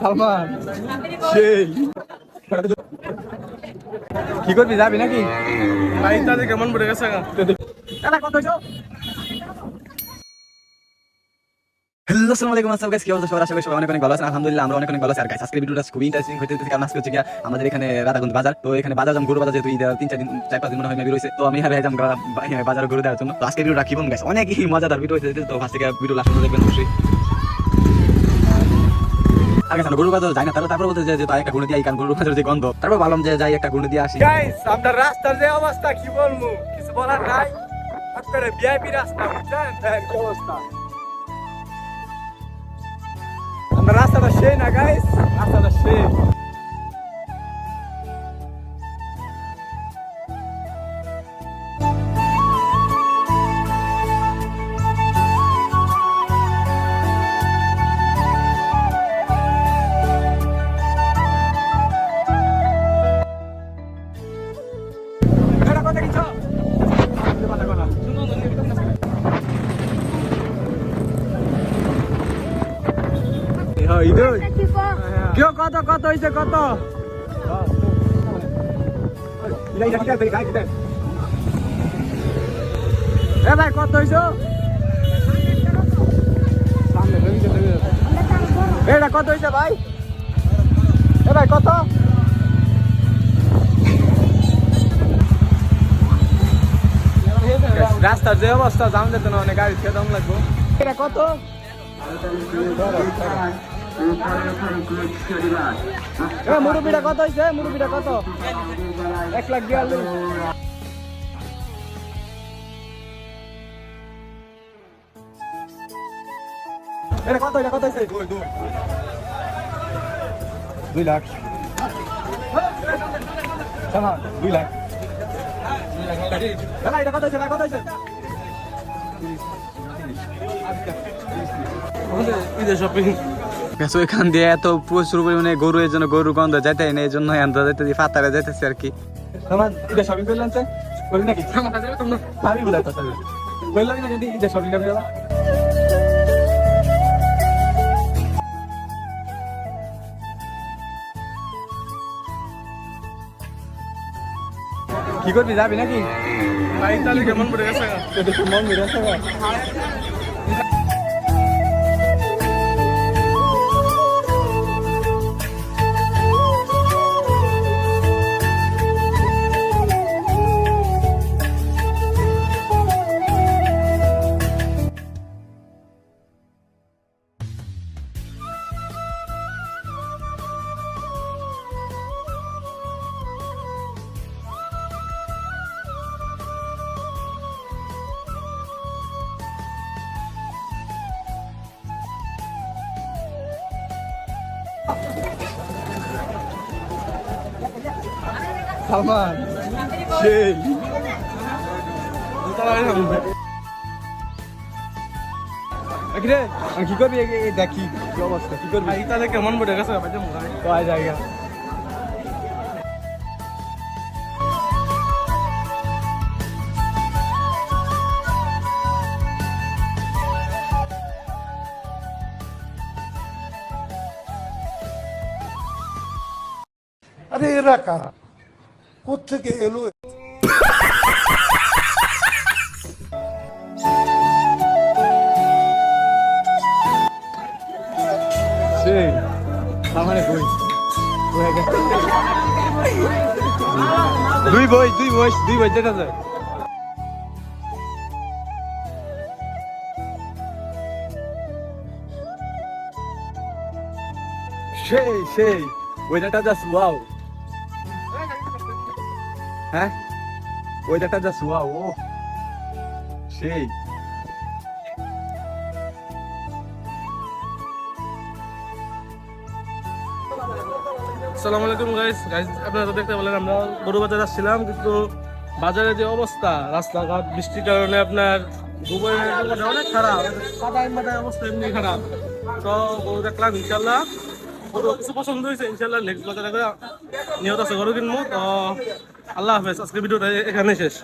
সালমান সেই। কি করবি যাবি নাকি? লাইনটা কেমন পড়ে গেছে গা? দাদা কত হইছো হ্যালো আসসালামু আলাইকুম আসসালাম গাইস কি অবস্থা? সবার আশা করি সবাই অনেক অনেক ভালো আছেন। আলহামদুলিল্লাহ আমরা অনেক অনেক ভালো আছি। আর গাইস আজকের ভিডিওটা খুবই ইন্টারেস্টিং হতে হতে কারণ আজকে হচ্ছে আমাদের এখানে রাধাগঞ্জ বাজার। তো এখানে বাজার যাম গরু বাজার যেহেতু ঈদ তিন চার দিন চার পাঁচ দিন মনে হয় মেবি রয়েছে। তো আমি হারে যাম এখানে বাজার গরু দেওয়ার জন্য। তো আজকের ভিডিওটা কি বলুন গাইস অনেকই মজাদার ভিডিও হয়েছে তো ফার্স্ট থেকে ভিডিও লাস্ট দেখবেন অবশ্যই। একটা গুণ দিয়ে কারণ রাস্তার যে অবস্থা কি বলব? কিছু বলার রাস্তা, বুঝছেন? অবস্থা? আপনার রাস্তাটা সেই না গাইস রাস্তাটা সেই। কেউ কত কত হয়েছে কত? এ ভাই কত হয়েছে এটা কত হয়েছে ভাই? এ ভাই কত? রাস্তার যে অবস্থা জাম যেত না অনেক গাড়ি খেয়ে দাম লাগবো। এটা কত? মুরুবিটা কত হয়েছে মুরুবিটা কত? এক লাখ বিয়াল্লিশ। এটা কত হয়েছে দুই লাখ। দুই লাখ। গেছো এখান দিয়ে এত প্রচুর পরিমাণে গরু এর জন্য গরু গন্ধ যাইতে না এই জন্য আনতে যাইতে দিয়ে ফাতারে যাইতেছি আর কি। আমার ঈদের শপিং করলেন স্যার করি নাকি? ভাবি বলে তো স্যার সালমান সেই। কি করবি? দেখি কি অবস্থা? কি করবি? কেমন বটে? গেছে আরে এরা কারা? কোথেকে এলো? সেই দুই বই দুই বই দুই বই, যেটা যায়। সেই সেই ওয়েদারটা জাস্ট ওয়াও হ্যাঁ? ওয়েদারটা জাস্ট ওয়াও ও। সেই। আসসালামু আলাইকুম গাইস গাইস আপনারা দেখতে পেলেন, আমরা গরু বাজার আসছিলাম, কিন্তু বাজারের যে অবস্থা, রাস্তাঘাট, বৃষ্টির কারণে আপনার অবস্থা অনেক খারাপ মাদায় অবস্থা এমনি খারাপ। তো গরু দেখলাম ইনশাল্লাহ গরু কিছু পছন্দ হয়েছে ইনশাল্লাহ নেক্সট বাজারে করে নিহত আছে গরু কিনবো তো আল্লাহ হাফেজ আজকে ভিডিওটা এখানে শেষ।